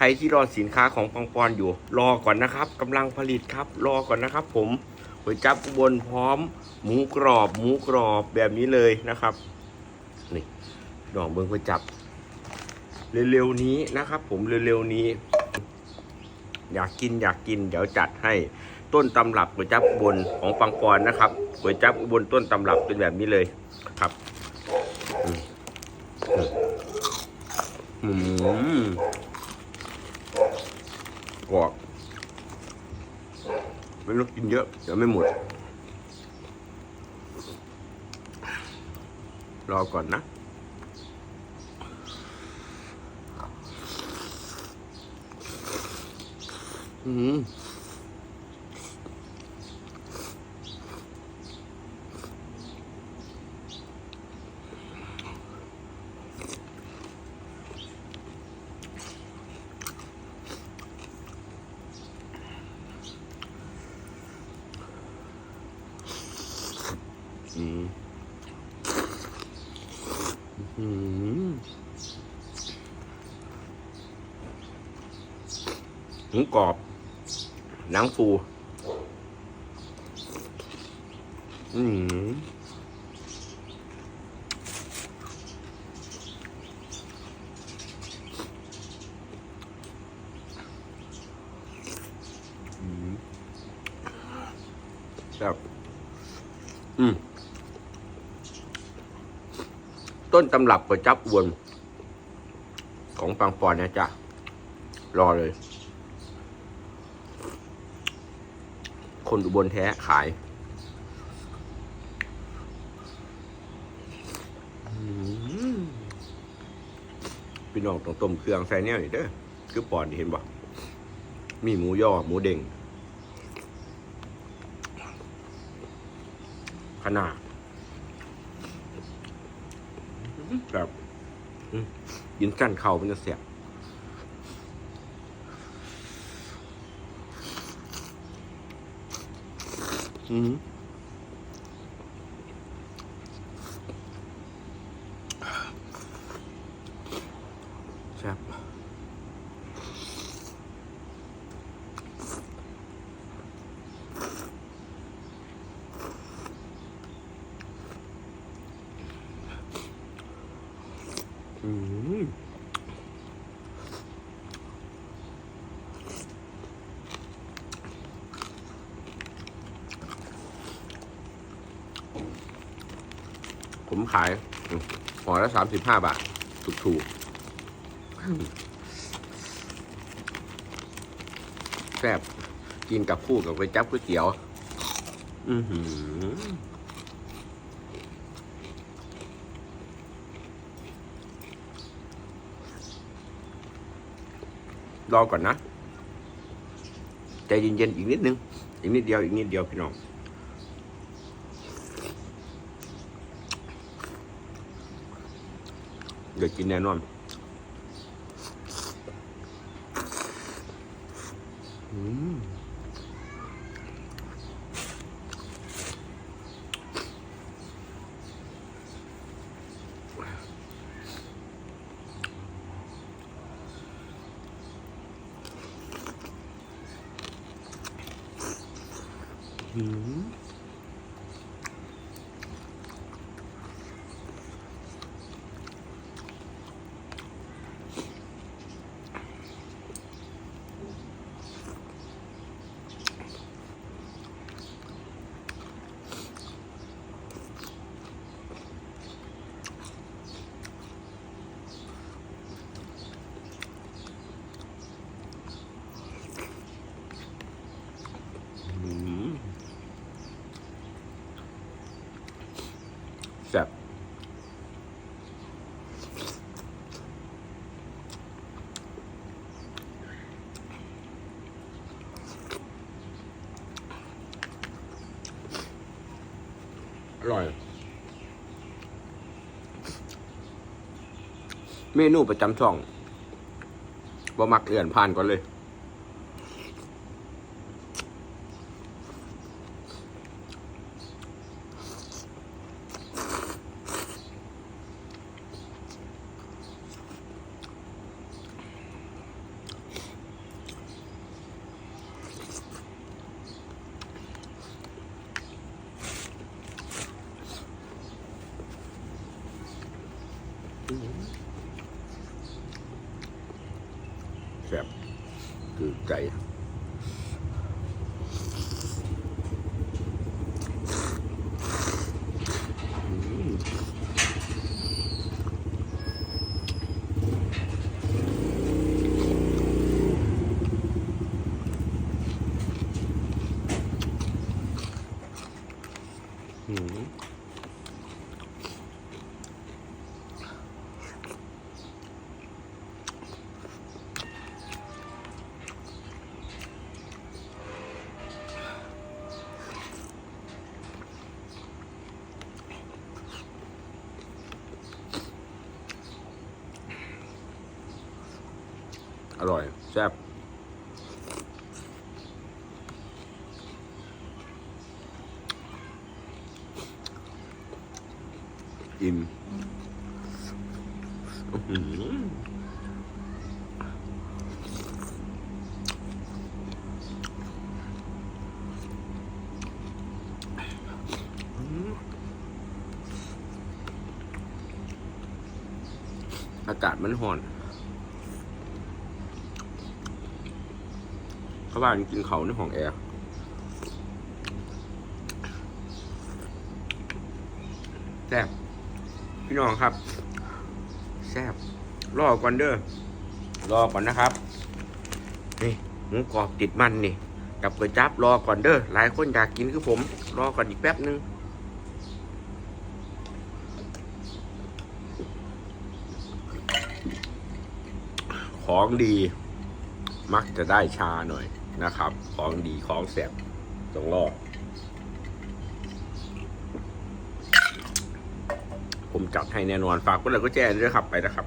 ใครที่รอสินค้าของปังปอนอยู่ รอก่อนนะครับกำลังผลิตครับ รอก่อนนะครับ ผมก๋วยจับอุบลพร้อม หมูกรอบหมูกรอบแบบนี้เลยนะครับนี่ดองเบิ้งก๋วยจับ เร็วๆนี้นะครับ ผมเร็วๆนี้ อยากกินอยากกิน เดี๋ยวจัดให้ต้นตำรับก๋วยจับอุบลของปังปอนนะครับก๋วยจับอุบลต้นตำรับเป็นแบบนี้เลยครับอืมอืม กรอบไม่ต้องกินเยอะ เดี๋ยวไม่หมด รอก่อนนะอืม หมูกรอบ หนังฟู อืมอืมครับอืม ต้นตำรับก๋วยจับอวน ของปังปอนนะจ๊ะ รอเลย คนอุบลแท้ขายพี่น้องต้องต้มเครื่องใส่เนี่ยนี่เด้อคือปอนดีเห็นบ่มีหมูย่อหมูเด้งขนาด แบบยินกันเข่ามันจะเสียบอืมแซ่บอืม ผมขายห่อละสามสิบห้าบาท ถูกถูกๆแซ่บกินกับคู่กับก๋วยจั๊บก๋วยเตี๋ยว อือหือรอก่อนนะ ใจเย็นๆอีกนิดนึง อีกนิดเดียว อีกนิดเดียวพี่น้อง เดี๋ยวกินแน่นอนอืมอืม อืมแซ่บอ ร่อย เมนูประจำช่องบ่มักเอื่อนผ่านก่อนเลย แซ่บคือใจ อร่อย แซ่บอิ่มอากาศมันห่อน เขาบ้านกินเขาในห้องแอร์แซ่บพี่น้องครับ แซ่บรอก่อนเด้อรอก่อนนะครับ นี่หมูกรอบติดมันนี่ กับก๋วยจั๊บรอก่อนเด้อหลายคนอยากกินคือผม รอก่อนอีกแป๊บนึงของดี มักจะได้ชาหน่อย นะครับ ของดีของแสบต้องรอดผมจัดให้แน่นอนฝากกดไลค์กดแชร์ด้วยครับไปนะครับ